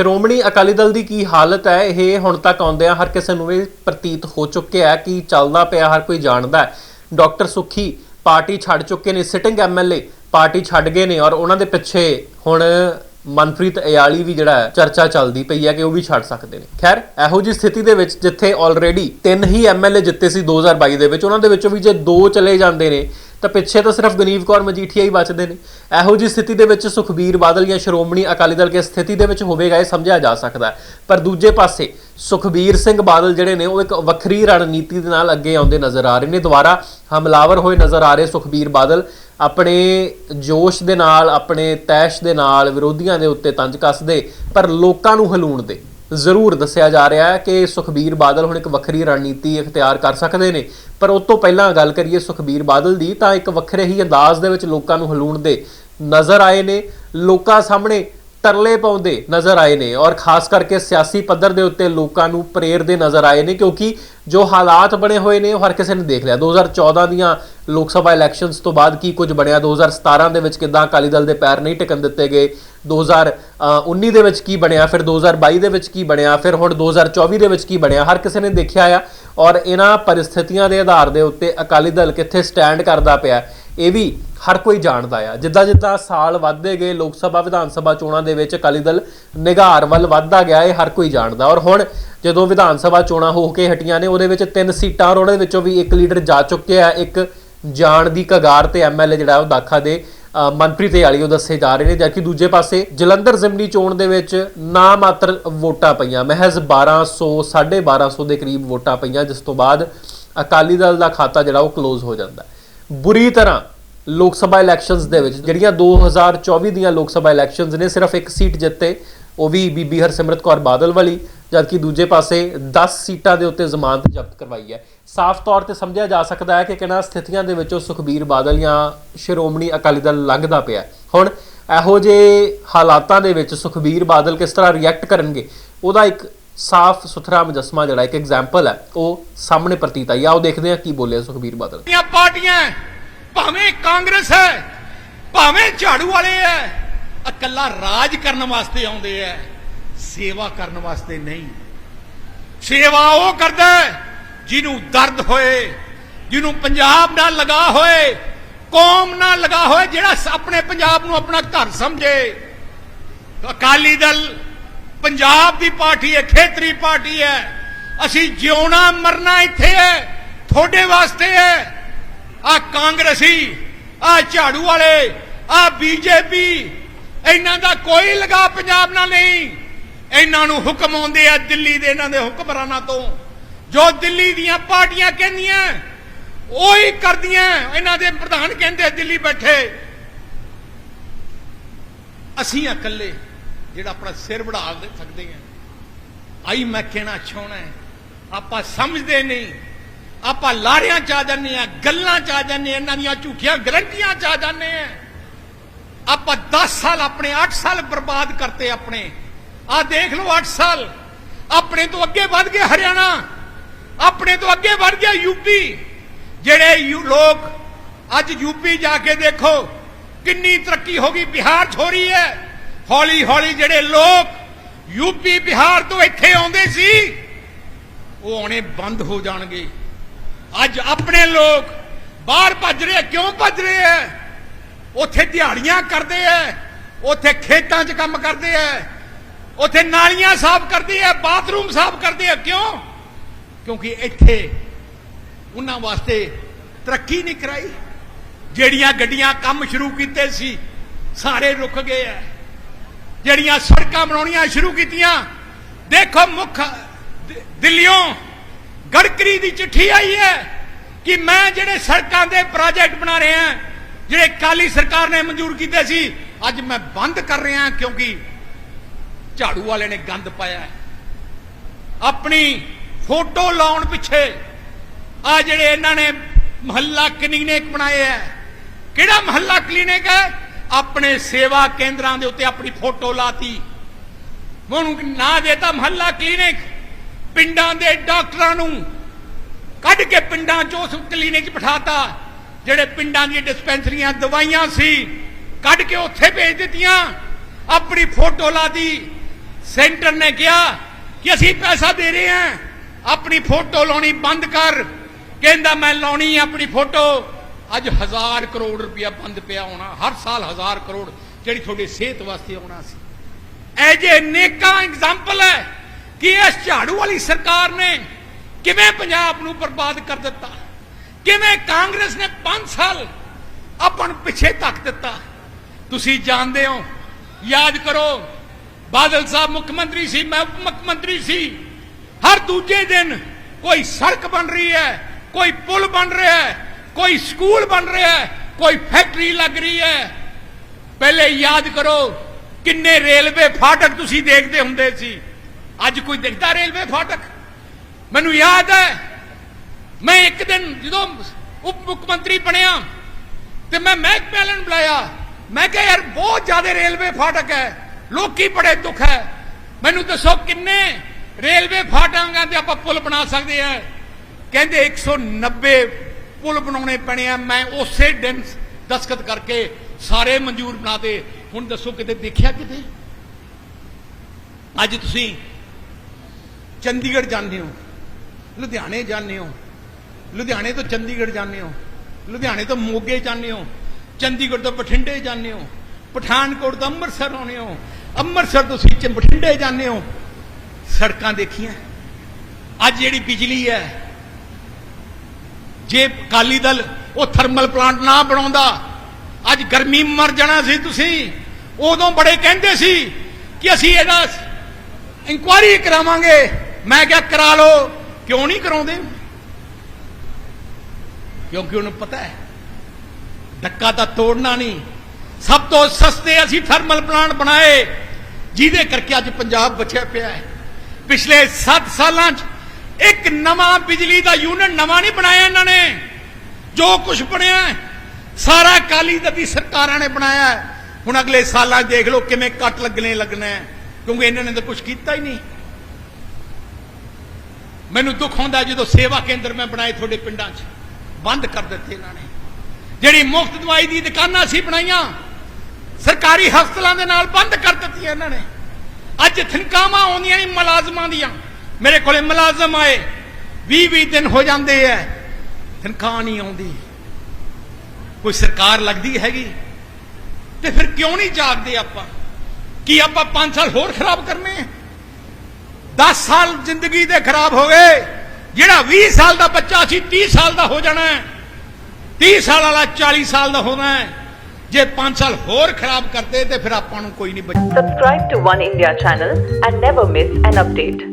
ਸ਼੍ਰੋਮਣੀ ਅਕਾਲੀ ਦਲ ਦੀ ਕੀ ਹਾਲਤ ਹੈ? ਇਹ ਹੁਣ ਤੱਕ ਆਉਂਦਿਆਂ ਹਰ ਕਿਸੇ ਨੂੰ ਇਹ ਪ੍ਰਤੀਤ ਹੋ ਚੁੱਕਿਆ ਕਿ ਚੱਲਦਾ ਪਿਆ ਹਰ ਕੋਈ ਜਾਣਦਾ ਹੈ। ਡਾਕਟਰ ਸੁਖੀ ਪਾਰਟੀ ਛੱਡ ਚੁੱਕੇ ਨੇ। ਸਿਟਿੰਗ ਐਮਐਲਏ ਪਾਰਟੀ ਛੱਡ ਗਏ ਨੇ ਔਰ ਉਹਨਾਂ ਦੇ ਪਿੱਛੇ ਹੁਣ ਮਨਪ੍ਰੀਤ ਅਯਾਲੀ ਵੀ ਜਿਹੜਾ ਚਰਚਾ ਚੱਲਦੀ ਪਈ ਹੈ ਕਿ ਉਹ ਵੀ ਛੱਡ ਸਕਦੇ ਨੇ। ਖੈਰ, ਇਹੋ ਜੀ ਸਥਿਤੀ ਦੇ ਵਿੱਚ ਜਿੱਥੇ ਆਲਰੇਡੀ ਤਿੰਨ ਹੀ ਐਮਐਲਏ ਜਿੱਤੇ ਸੀ 2022 ਦੇ ਵਿੱਚ, ਉਹਨਾਂ ਦੇ ਵਿੱਚੋਂ ਵੀ ਜੇ ਦੋ ਚਲੇ ਜਾਂਦੇ ਨੇ ਤਾਂ ਪਿੱਛੇ ਤਾਂ ਸਿਰਫ ਗਨੀਵ ਕੌਰ ਮਜੀਠੀਆ ਹੀ ਬਚਦੇ ਨੇ। ਇਹੋ ਜੀ ਸਥਿਤੀ ਦੇ ਵਿੱਚ ਸੁਖਬੀਰ ਬਾਦਲ ਜਾਂ ਸ਼੍ਰੋਮਣੀ ਅਕਾਲੀ ਦਲ ਕਿਸ ਸਥਿਤੀ ਦੇ ਵਿੱਚ ਹੋਵੇਗਾ ਇਹ ਸਮਝਿਆ ਜਾ ਸਕਦਾ ਪਰ ਦੂਜੇ ਪਾਸੇ ਸੁਖਬੀਰ ਸਿੰਘ ਬਾਦਲ ਜਿਹੜੇ ਨੇ, ਉਹ ਇੱਕ ਵੱਖਰੀ ਰਣਨੀਤੀ ਦੇ ਨਾਲ ਅੱਗੇ ਆਉਂਦੇ ਨਜ਼ਰ ਆ ਰਹੇ ਨੇ। ਦੁਬਾਰਾ ਹਮਲਾਵਰ ਹੋਏ ਨਜ਼ਰ ਆ ਰਹੇ ਸੁਖਬੀਰ ਬਾਦਲ। ਆਪਣੇ ਜੋਸ਼ ਦੇ ਨਾਲ, ਆਪਣੇ ਤੈਸ਼ ਦੇ ਨਾਲ ਵਿਰੋਧੀਆਂ ਦੇ ਉੱਤੇ ਤੰਜ ਕੱਸਦੇ, ਪਰ ਲੋਕਾਂ ਨੂੰ ਹਲੂਣ ਦੇ ਜ਼ਰੂਰ ਦੱਸਿਆ ਜਾ ਰਿਹਾ ਹੈ ਕਿ ਸੁਖਬੀਰ ਬਾਦਲ ਹੁਣ ਇੱਕ ਵੱਖਰੀ ਰਣਨੀਤੀ ਇਖਤਿਆਰ ਕਰ ਸਕਦੇ ਨੇ। ਪਰ ਉਸ ਤੋਂ ਪਹਿਲਾਂ ਗੱਲ ਕਰੀਏ ਸੁਖਬੀਰ ਬਾਦਲ ਦੀ ਤਾਂ ਇੱਕ ਵੱਖਰੇ ਹੀ ਅੰਦਾਜ਼ ਦੇ ਵਿੱਚ ਲੋਕਾਂ ਨੂੰ ਹਲੂਣ ਦੇ ਨਜ਼ਰ ਆਏ ਨੇ। ਲੋਕਾਂ ਸਾਹਮਣੇ ਤਰਲੇ ਪਾਉਂਦੇ ਨਜ਼ਰ ਆਏ ਨੇ ਔਰ ਖਾਸ ਕਰਕੇ ਸਿਆਸੀ ਪੱਧਰ ਦੇ ਉੱਤੇ ਲੋਕਾਂ ਨੂੰ ਪ੍ਰੇਰਦੇ ਨਜ਼ਰ ਆਏ ਨੇ ਕਿਉਂਕਿ ਜੋ ਹਾਲਾਤ ਬਣੇ ਹੋਏ ਨੇ ਉਹ ਹਰ ਕਿਸੇ ਨੇ ਦੇਖ ਲਿਆ। 2014 ਦੀਆਂ ਲੋਕ ਸਭਾ ਇਲੈਕਸ਼ਨਸ ਤੋਂ ਬਾਅਦ ਕੀ ਕੁਝ ਬਣਿਆ? 2017 ਦੇ ਵਿੱਚ ਕਿਦਾਂ ਅਕਾਲੀ ਦਲ ਦੇ ਪੈਰ ਨਹੀਂ ਟਿਕਣ ਦਿੱਤੇ ਗਏ? 2019 ਦੇ ਵਿੱਚ ਕੀ ਬਣਿਆ? ਫਿਰ 2022 ਦੇ ਵਿੱਚ ਕੀ ਬਣਿਆ? ਫਿਰ ਹੁਣ 2024 ਦੇ ਵਿੱਚ ਕੀ ਬਣਿਆ? ਹਰ ਕਿਸੇ ਨੇ ਦੇਖਿਆ ਆ ਔਰ ਇਹਨਾਂ ਪਰਿਸਥਿਤੀਆਂ ਦੇ ਆਧਾਰ ਦੇ ਉੱਤੇ ਅਕਾਲੀ ਦਲ ਕਿੱਥੇ ਸਟੈਂਡ ਕਰਦਾ ਪਿਆ? ਇਹ ਵੀ ਹਰ ਕੋਈ ਜਾਣਦਾ ਆ। ਜਿੱਦਾਂ ਜਿੱਦਾਂ ਸਾਲ ਵੱਧਦੇ ਗਏ ਲੋਕ ਸਭਾ ਵਿਧਾਨ ਸਭਾ ਚੋਣਾਂ ਦੇ ਵਿੱਚ ਅਕਾਲੀ ਦਲ ਨਿਗਾਰ ਵੱਲ ਵੱਧਦਾ ਗਿਆ ਇਹ ਹਰ ਕੋਈ ਜਾਣਦਾ। ਔਰ ਹੁਣ ਜਦੋਂ ਵਿਧਾਨ ਸਭਾ ਚੋਣਾਂ ਹੋ ਕੇ ਹਟੀਆਂ ਨੇ ਉਹਦੇ ਵਿੱਚ ਤਿੰਨ ਸੀਟਾਂ ਔਰ ਉਹਦੇ ਵਿੱਚੋਂ ਵੀ ਇੱਕ ਲੀਡਰ ਜਾ ਚੁੱਕਿਆ ਹੈ ਇੱਕ ਜਾਣ ਦੀ ਕਗਾਰ ਤੇ ਐਮਐਲਏ ਜਿਹੜਾ ਉਹ ਦਾਖਾ ਦੇ ਅ, ਮਨਪ੍ਰੀਤ ਵਾਲੀ ਉਹ ਦੱਸੇ ਜਾ ਰਹੇ ਨੇ। ਜਦਕਿ ਦੂਜੇ ਪਾਸੇ ਜਲੰਧਰ ਜ਼ਿਮਨੀ ਚੋਣ ਦੇ ਵਿੱਚ ਨਾ ਮਾਤਰ ਵੋਟਾਂ ਪਈਆਂ। ਮਹਿਜ਼ 1200 1250 ਦੇ ਕਰੀਬ ਵੋਟਾਂ ਪਈਆਂ ਜਿਸ ਤੋਂ ਬਾਅਦ ਅਕਾਲੀ ਦਲ ਦਾ ਖਾਤਾ ਜਿਹੜਾ ਉਹ ਕਲੋਜ਼ ਹੋ ਜਾਂਦਾ। ਹੈ ਬੁਰੀ ਤਰ੍ਹਾਂ ਲੋਕ ਸਭਾ ਇਲੈਕਸ਼ਨਸ ਦੇ ਵਿੱਚ, ਜਿਹੜੀਆਂ 2024 ਦੀਆਂ ਲੋਕ ਸਭਾ ਇਲੈਕਸ਼ਨਸ ਨੇ, ਸਿਰਫ ਇੱਕ ਸੀਟ ਜਿੱਤੇ, ਉਹ ਵੀ ਬੀਬੀ ਹਰਸਿਮਰਤ ਕੌਰ ਬਾਦਲ ਵਾਲੀ, ਜਦਕਿ ਦੂਜੇ ਪਾਸੇ 10 ਸੀਟਾਂ ਦੇ ਉੱਤੇ ਜ਼ਮਾਨਤ ਜ਼ਬਤ ਕਰਵਾਈ ਹੈ। ਸਾਫ਼ ਤੌਰ ਤੇ ਸਮਝਿਆ ਜਾ ਸਕਦਾ ਹੈ ਕਿ ਕਿਹਨਾਂ ਸਥਿਤੀਆਂ ਦੇ ਵਿੱਚੋਂ ਸੁਖਬੀਰ ਬਾਦਲ ਜਾਂ ਸ਼੍ਰੋਮਣੀ ਅਕਾਲੀ ਦਲ ਲੰਘਦਾ ਪਿਆ ਹੁਣ ਇਹੋ ਜਿਹੇ ਹਾਲਾਤਾਂ ਦੇ ਵਿੱਚ ਸੁਖਬੀਰ ਬਾਦਲ ਕਿਸ ਤਰ੍ਹਾਂ ਰਿਐਕਟ ਕਰਨਗੇ, ਉਹਦਾ ਇੱਕ ਸਾਫ਼ ਸੁਥਰਾ ਮੁਜਸਮਾ ਜਿਹੜਾ ਇੱਕ ਐਗਜ਼ਾਮਪਲ ਹੈ, ਉਹ ਸਾਹਮਣੇ ਪ੍ਰਤੀਤ ਆਈ। ਆ ਦੇਖਦੇ ਹਾਂ ਕੀ ਬੋਲਿਆ ਸੁਖਬੀਰ ਬਾਦਲ। ਦੀਆਂ ਪਾਰਟੀਆਂ ਭਾਵੇਂ ਕਾਂਗਰਸ ਹੈ, ਭਾਵੇਂ ਝਾੜੂ ਵਾਲੇ ਹੈ, ਇਕੱਲਾ ਰਾਜ ਕਰਨ ਵਾਸਤੇ ਆਉਂਦੇ ਹੈ, ਸੇਵਾ ਕਰਨ ਵਾਸਤੇ ਨਹੀਂ। ਸੇਵਾ ਉਹ ਕਰਦਾ ਜਿਹਨੂੰ ਦਰਦ ਹੋਏ, ਜਿਹਨੂੰ ਪੰਜਾਬ ਨਾਲ ਲਗਾ ਹੋਏ, ਕੌਮ ਨਾਲ ਲਗਾ ਹੋਏ, ਜਿਹੜਾ ਆਪਣੇ ਪੰਜਾਬ ਨੂੰ ਆਪਣਾ ਘਰ ਸਮਝੇ। ਅਕਾਲੀ ਦਲ ਪੰਜਾਬ ਦੀ ਪਾਰਟੀ ਹੈ, ਖੇਤਰੀ ਪਾਰਟੀ ਹੈ। ਅਸੀਂ ਜਿਉਣਾ, ਮਰਨਾ ਇੱਥੇ ਹੈ, ਤੁਹਾਡੇ ਵਾਸਤੇ ਹੈ। ਆ ਕਾਂਗਰਸੀ ਆ ਝਾੜੂ ਵਾਲੇ ਆ ਬੀਜੇਪੀ, ਇਹਨਾਂ ਦਾ ਕੋਈ ਲਗਾ ਪੰਜਾਬ ਨਾਲ ਨਹੀਂ। ਇਹਨਾਂ ਨੂੰ ਹੁਕਮ ਆਉਂਦੇ ਆ ਦਿੱਲੀ ਦੇ ਇਹਨਾਂ ਦੇ ਹੁਕਮਰਾਨਾਂ ਤੋਂ। ਜੋ ਦਿੱਲੀ ਦੀਆਂ ਪਾਰਟੀਆਂ ਕਹਿੰਦੀਆਂ, ਉਹੀ ਕਰਦੀਆਂ। ਇਹਨਾਂ ਦੇ ਪ੍ਰਧਾਨ ਕਹਿੰਦੇ ਦਿੱਲੀ ਬੈਠੇ। ਅਸੀਂ ਆ ਇਕੱਲੇ ਜਿਹੜਾ ਆਪਣਾ ਸਿਰ ਵੜਾ ਦੇ ਸਕਦੇ ਆ। ਆਈ ਮੈਂ ਕਹਿਣਾ ਚਾਹਣਾ ਆਪਾਂ ਸਮਝਦੇ ਨਹੀਂ। ਆਪਾਂ ਲਾਰਿਆਂ ਚ ਆ ਜਾਂਦੇ ਆ ਗੱਲਾਂ ਚ ਆ ਜਾਂਦੇ ਆ ਇਹਨਾਂ ਦੀਆਂ ਝੂਠੀਆਂ ਗਰੰਟੀਆਂ ਚ ਆ ਜਾਂਦੇ ਆ ਆਪਾਂ 10 ਸਾਲ ਆਪਣੇ 8 ਸਾਲ ਬਰਬਾਦ ਕਰਤੇ ਆਪਣੇ। ਆ ਦੇਖ ਲਓ 8 ਸਾਲ। ਆਪਣੇ ਤੋਂ ਅੱਗੇ ਵੱਧ ਗਿਆ ਹਰਿਆਣਾ। ਆਪਣੇ ਤੋਂ ਅੱਗੇ ਵੱਧ ਗਿਆ ਯੂਪੀ ਜਿਹੜੇ ਲੋਕ ਅੱਜ ਯੂਪੀ ਜਾ ਕੇ ਦੇਖੋ, ਕਿੰਨੀ ਤਰੱਕੀ ਹੋ ਗਈ, ਬਿਹਾਰ ਛੋਰੀ ਹੈ। ਹੌਲੀ ਹੌਲੀ ਜਿਹੜੇ ਲੋਕ ਯੂਪੀ, ਬਿਹਾਰ ਤੋਂ ਇੱਥੇ ਆਉਂਦੇ ਸੀ, ਉਹ ਆਉਣੇ ਬੰਦ ਹੋ ਜਾਣਗੇ। ਅੱਜ ਆਪਣੇ ਲੋਕ ਬਾਹਰ ਭੱਜ ਰਹੇ ਕਿਉਂ ਭੱਜ ਰਹੇ ਆ? ਉੱਥੇ ਦਿਹਾੜੀਆਂ ਕਰਦੇ ਆ। ਉੱਥੇ ਖੇਤਾਂ 'ਚ ਕੰਮ ਕਰਦੇ ਆ। ਉੱਥੇ ਨਾਲੀਆਂ ਸਾਫ਼ ਕਰਦੇ ਆ, ਬਾਥਰੂਮ ਸਾਫ਼ ਕਰਦੇ ਆ। ਕਿਉਂ? ਕਿਉਂਕਿ ਇੱਥੇ ਉਹਨਾਂ ਵਾਸਤੇ ਤਰੱਕੀ ਨਹੀਂ ਕਰਾਈ। ਜਿਹੜੀਆਂ ਗੱਡੀਆਂ ਕੰਮ ਸ਼ੁਰੂ ਕੀਤੇ ਸੀ, ਸਾਰੇ ਰੁਕ ਗਏ ਆ। ਜਿਹੜੀਆਂ ਸੜਕਾਂ ਬਣਾਉਣੀਆਂ ਸ਼ੁਰੂ ਕੀਤੀਆਂ। ਦੇਖੋ ਮੁੱਖ, ਦਿ- ਦਿੱਲੀੋਂ ਗੜਕਰੀ ਦੀ ਚਿੱਠੀ ਆਈ ਹੈ ਕਿ ਮੈਂ ਜਿਹੜੇ ਸੜਕਾਂ ਦੇ ਪ੍ਰੋਜੈਕਟ ਬਣਾ ਰਿਹਾ ਜਿਹੜੇ ਕਾਲੀ ਸਰਕਾਰ ਨੇ ਮਨਜ਼ੂਰ ਕੀਤੇ ਸੀ, ਅੱਜ ਮੈਂ ਬੰਦ ਕਰ ਰਿਹਾ ਕਿਉਂਕਿ ਝਾੜੂ ਵਾਲੇ ਨੇ ਗੰਦ ਪਾਇਆ ਆਪਣੀ ਫੋਟੋ ਲਾਉਣ ਪਿੱਛੇ ਆ ਜਿਹੜੇ ਇਹਨਾਂ ਨੇ ਮਹੱਲਾ ਕਲੀਨਿਕ ਬਣਾਏ ਹੈ। ਕਿਹੜਾ ਮਹੱਲਾ ਕਲੀਨਿਕ ਹੈ? ਆਪਣੇ ਸੇਵਾ ਕੇਂਦਰਾਂ ਦੇ ਉੱਤੇ ਆਪਣੀ ਫੋਟੋ ਲਾਤੀ। ਉਹਨੂੰ ਨਾ ਦੇਤਾ ਮਹੱਲਾ ਕਲੀਨਿਕ, ਪਿੰਡਾਂ ਦੇ ਡਾਕਟਰਾਂ ਨੂੰ ਕੱਢ ਕੇ ਪਿੰਡਾਂ 'ਚ ਉਸ ਕਲੀਨਿਕ 'ਚ ਬਿਠਾਤਾ, ਜਿਹੜੇ ਪਿੰਡਾਂ ਦੀਆਂ ਡਿਸਪੈਂਸਰੀਆਂ ਦਵਾਈਆਂ ਸੀ, ਕੱਢ ਕੇ ਉੱਥੇ ਭੇਜ ਦਿੱਤੀਆਂ, ਆਪਣੀ ਫੋਟੋ ਲਾਤੀ। ਸੈਂਟਰ ਨੇ ਕਿਹਾ ਕਿ ਅਸੀਂ ਪੈਸਾ ਦੇ ਰਹੇ ਹਾਂ, ਆਪਣੀ ਫੋਟੋ ਲਾਉਣੀ ਬੰਦ ਕਰ। ਕਹਿੰਦਾ, ਮੈਂ ਲਾਉਣੀ ਆਪਣੀ ਫੋਟੋ। ਅੱਜ ਹਜ਼ਾਰ ਕਰੋੜ ਰੁਪਇਆ ਬੰਦ ਪਿਆ ਹੋਣਾ, ਹਰ ਸਾਲ ਹਜ਼ਾਰ ਕਰੋੜ ਜਿਹੜੀ ਤੁਹਾਡੀ ਸਿਹਤ ਵਾਸਤੇ ਆਉਣਾ ਸੀ। ਇਹ ਜੇ ਨੇਕਾਂ ਐਗਜ਼ਾਮਪਲ ਹੈ ਕਿ ਇਸ ਝਾੜੂ ਵਾਲੀ ਸਰਕਾਰ ਨੇ ਕਿਵੇਂ ਪੰਜਾਬ ਨੂੰ ਬਰਬਾਦ ਕਰ ਦਿੱਤਾ, ਕਿਵੇਂ ਕਾਂਗਰਸ ਨੇ 5 ਸਾਲ ਆਪਣ ਪਿੱਛੇ ਧੱਕ ਦਿੱਤਾ। ਤੁਸੀਂ ਜਾਣਦੇ ਹੋ, ਯਾਦ ਕਰੋ, ਬਾਦਲ ਸਾਹਿਬ ਮੁੱਖ ਮੰਤਰੀ ਸੀ, ਮੈਂ ਉਪ ਮੁੱਖ ਮੰਤਰੀ ਸੀ। ਹਰ ਦੂਜੇ ਦਿਨ ਕੋਈ ਸੜਕ ਬਣ ਰਹੀ ਹੈ, ਕੋਈ ਪੁਲ ਬਣ ਰਿਹਾ ਹੈ ਕੋਈ ਸਕੂਲ ਬਣ ਰਿਹਾ ਹੈ, ਕੋਈ ਫੈਕਟਰੀ ਲੱਗ ਰਹੀ ਹੈ। ਪਹਿਲੇ ਯਾਦ ਕਰੋ ਕਿੰਨੇ ਰੇਲਵੇ ਫਾਟਕ ਤੁਸੀਂ ਦੇਖਦੇ ਹੁੰਦੇ ਸੀ। ਅੱਜ ਕੋਈ ਦੇਖਦਾ ਰੇਲਵੇ ਫਾਟਕ? ਮੈਨੂੰ ਯਾਦ ਹੈ, ਮੈਂ ਇੱਕ ਦਿਨ ਜਦੋਂ ਉਪ ਮੁੱਖ ਮੰਤਰੀ ਬਣਿਆ ਤੇ ਮੈਂ ਮਹਿਕਮੇ ਵਾਲਿਆਂ ਨੂੰ ਬੁਲਾਇਆ। ਮੈਂ ਕਿਹਾ, ਯਾਰ, ਬਹੁਤ ਜ਼ਿਆਦਾ ਰੇਲਵੇ ਫਾਟਕ ਹੈ, ਲੋਕੀ ਬੜੇ ਦੁੱਖ ਹੈ। ਮੈਨੂੰ ਦੱਸੋ ਕਿੰਨੇ ਰੇਲਵੇ ਫਾਟਕਾਂ ਤੇ ਆਪਾਂ ਪੁਲ ਬਣਾ ਸਕਦੇ ਆ ਕਹਿੰਦੇ 190 ਪੁਲ ਬਣਾਉਣੇ ਪੈਣੇ ਆ। ਮੈਂ ਉਸੇ ਦਿਨ ਦਸਖਤ ਕਰਕੇ ਸਾਰੇ ਮਨਜ਼ੂਰ ਬਣਾਤੇ ਹੁਣ ਦੱਸੋ ਕਿਤੇ ਦੇਖਿਆ ਕਿਤੇ? ਅੱਜ ਤੁਸੀਂ ਚੰਡੀਗੜ੍ਹ ਜਾਂਦੇ ਹੋ। ਲੁਧਿਆਣੇ ਜਾਂਦੇ ਹੋ। ਲੁਧਿਆਣੇ ਤੋਂ ਚੰਡੀਗੜ੍ਹ ਜਾਂਦੇ ਹੋ। ਲੁਧਿਆਣੇ ਤੋਂ ਮੋਗੇ ਜਾਂਦੇ ਹੋ। ਚੰਡੀਗੜ੍ਹ ਤੋਂ ਬਠਿੰਡੇ ਜਾਂਦੇ ਹੋ। ਪਠਾਨਕੋਟ ਤੋਂ ਅੰਮ੍ਰਿਤਸਰ ਆਉਂਦੇ ਹੋ। ਅੰਮ੍ਰਿਤਸਰ ਤੋਂ ਤੁਸੀਂ ਬਠਿੰਡੇ ਜਾਂਦੇ ਹੋ। ਸੜਕਾਂ ਦੇਖੀਆਂ। ਅੱਜ ਜਿਹੜੀ ਬਿਜਲੀ ਹੈ ਜੇ ਅਕਾਲੀ ਦਲ ਉਹ ਥਰਮਲ ਪਲਾਂਟ ਨਾ ਬਣਾਉਂਦਾ, ਅੱਜ ਗਰਮੀ ਮਰ ਜਾਣਾ ਸੀ ਤੁਸੀਂ, ਉਦੋਂ ਬੜੇ ਕਹਿੰਦੇ ਸੀ ਕਿ ਅਸੀਂ ਇਹਦਾ ਇਨਕੁਆਇਰੀ ਕਰਾਵਾਂਗੇ। ਮੈਂ ਕਿਹਾ, ਕਰਾ ਲਓ। ਕਿਉਂ ਨਹੀਂ ਕਰਾਉਂਦੇ? ਕਿਉਂਕਿ ਉਹਨੂੰ ਪਤਾ ਹੈ ਧੱਕਾ ਤਾਂ ਤੋੜਨਾ ਨਹੀਂ। ਸਭ ਤੋਂ ਸਸਤੇ ਅਸੀਂ ਥਰਮਲ ਪਲਾਂਟ ਬਣਾਏ, ਜਿਹਦੇ ਕਰਕੇ ਅੱਜ ਪੰਜਾਬ ਬਚਿਆ ਪਿਆ ਹੈ। ਪਿਛਲੇ 7 ਸਾਲਾਂ 'ਚ ਇੱਕ ਨਵਾਂ ਬਿਜਲੀ ਦਾ ਯੂਨਿਟ ਨਵਾਂ ਨਹੀਂ ਬਣਾਇਆ ਇਹਨਾਂ ਨੇ। ਜੋ ਕੁਝ ਬਣਿਆ ਸਾਰਾ ਅਕਾਲੀ ਦਲ ਦੀ ਸਰਕਾਰਾਂ ਨੇ ਬਣਾਇਆ ਹੁਣ ਅਗਲੇ ਸਾਲਾਂ 'ਚ ਦੇਖ ਲਓ ਕਿਵੇਂ ਕੱਟ ਲੱਗਣੇ ਲੱਗਣਾ ਕਿਉਂਕਿ ਇਹਨਾਂ ਨੇ ਤਾਂ ਕੁਝ ਕੀਤਾ ਹੀ ਨਹੀਂ। ਮੈਨੂੰ ਦੁੱਖ ਹੁੰਦਾ ਜਦੋਂ ਸੇਵਾ ਕੇਂਦਰ ਮੈਂ ਬਣਾਏ ਤੁਹਾਡੇ ਪਿੰਡਾਂ 'ਚ, ਬੰਦ ਕਰ ਦਿੱਤੇ ਇਹਨਾਂ ਨੇ। ਜਿਹੜੀ ਮੁਫਤ ਦਵਾਈ ਦੀ ਦੁਕਾਨਾਂ ਸੀ ਬਣਾਈਆਂ, ਸਰਕਾਰੀ ਹਸਪਤਾਲਾਂ ਦੇ ਨਾਲ ਬੰਦ ਕਰ ਦਿੱਤੀਆਂ ਇਹਨਾਂ ਨੇ। ਅੱਜ ਥਨਕਾਵਾਂ ਆਉਂਦੀਆਂ ਨੇ ਮੁਲਾਜ਼ਮਾਂ ਦੀਆਂ। ਮੇਰੇ ਕੋਲੇ ਮੁਲਾਜ਼ਮ ਆਏ 20 20 ਦਿਨ ਹੋ ਜਾਂਦੇ ਐ, ਤਨਖਾਹ ਨਹੀਂ ਆਉਂਦੀ। ਕੋਈ ਸਰਕਾਰ ਲੱਗਦੀ ਹੈਗੀ? ਤੇ ਫਿਰ ਕਿਉਂ ਨਹੀਂ ਜਾਗਦੇ ਆਪਾਂ? ਕੀ ਆਪਾਂ 5 ਸਾਲ ਹੋਰ ਖਰਾਬ ਕਰਨੇ ਆ 10 ਸਾਲ ਜ਼ਿੰਦਗੀ ਦੇ ਖਰਾਬ ਹੋ ਗਏ, ਜਿਹੜਾ 20 ਸਾਲ ਦਾ ਬੱਚਾ ਸੀ 30 ਸਾਲ ਦਾ ਹੋ ਜਾਣਾ ਹੈ 30 ਸਾਲ ਵਾਲਾ 40 ਸਾਲ ਦਾ ਹੋਣਾ ਹੈ ਜੇ 5 ਸਾਲ ਹੋਰ ਖਰਾਬ ਕਰਦੇ ਤੇ ਫਿਰ ਆਪਾਂ ਨੂੰ ਕੋਈ ਨਹੀਂ ਬਚ Subscribe to One India channel and never miss an update.